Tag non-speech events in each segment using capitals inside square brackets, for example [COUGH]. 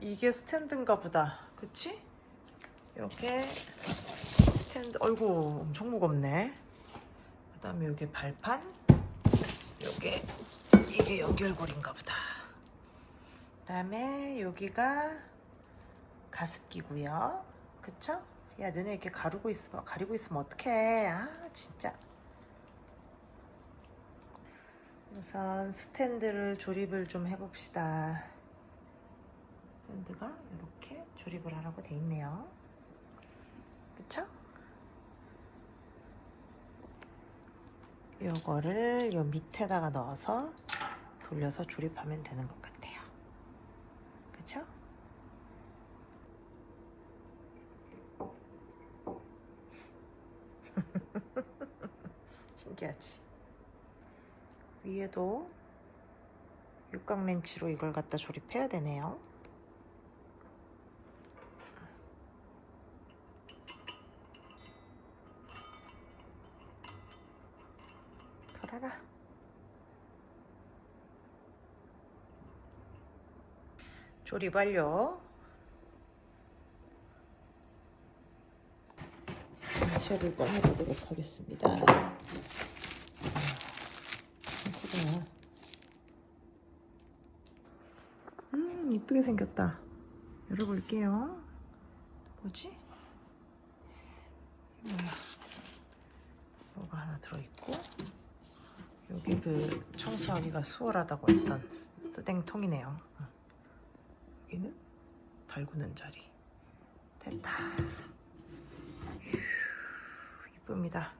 이게 스탠드인가 보다. 그치? 요게 스탠드, 어이구, 엄청 무겁네. 그 다음에 요게 발판. 요게, 이게 연결고리인가 보다. 그 다음에 여기가 가습기고요. 그쵸? 야, 너네 이렇게 가르고 있으면, 가리고 있으면 어떡해. 아, 진짜. 우선 스탠드를 조립을 좀 해봅시다. 스탠드가 이렇게 조립을 하라고 돼 있네요. 그쵸? 요거를 요 밑에다가 넣어서 돌려서 조립하면 되는 것 같아요. 그쵸? [LAUGHS] 신기하지? 위에도 육각 렌치로 이걸 갖다 조립해야 되네요. 털어라. 조립 완료. 셔를 꺼내보도록 하겠습니다. 음, 이쁘게 생겼다. 열어볼게요. 뭐지? 뭐야? 뭐가 하나 들어있고, 여기 그 청소하기가 수월하다고 했던 쓰댕통이네요. 응. 여기는 달구는 자리. 됐다. 휴, 이쁩니다.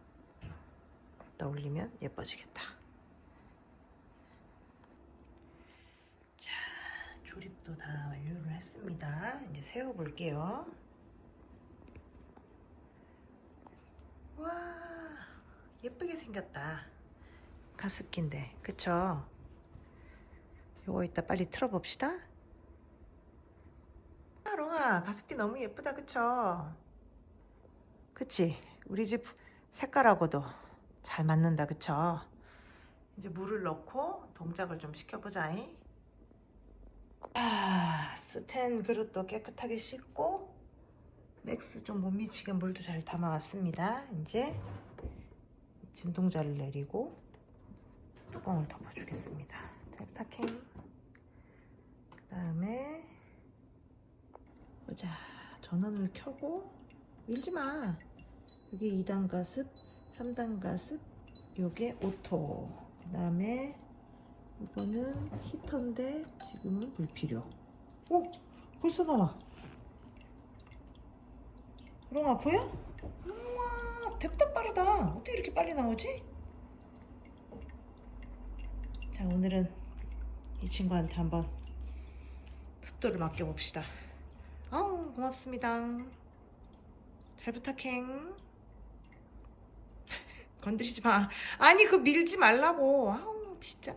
갖다 올리면 예뻐지겠다. 자, 조립도 다 완료를 했습니다. 이제 세워볼게요. 와, 예쁘게 생겼다. 가습기인데, 그쵸? 요거 이따 빨리 틀어봅시다. 아, 롱아, 가습기 너무 예쁘다, 그쵸? 그치? 우리 집 색깔하고도 잘 맞는다, 그쵸? 이제 물을 넣고 동작을 좀 시켜보자. 잉? 아, 스텐 그릇도 깨끗하게 씻고 맥스 좀 못 미치게 물도 잘 담아왔습니다. 이제 진동자를 내리고 뚜껑을 덮어주겠습니다. 자, 타킹. 그 다음에 보자. 전원을 켜고 밀지 마. 여기 2단 가습, 3단 가습, 요게 오토. 그 다음에 이거는 히터인데 지금은 불필요. 오! 벌써 나와. 롱아 보여? 우와, 냅다 빠르다. 어떻게 이렇게 빨리 나오지? 자, 오늘은 이 친구한테 한번 숫도를 맡겨봅시다. 아우, 고맙습니다. 잘 부탁해. [LAUGHS] 건드리지 마. 아니, 그 밀지 말라고. 아우, 진짜.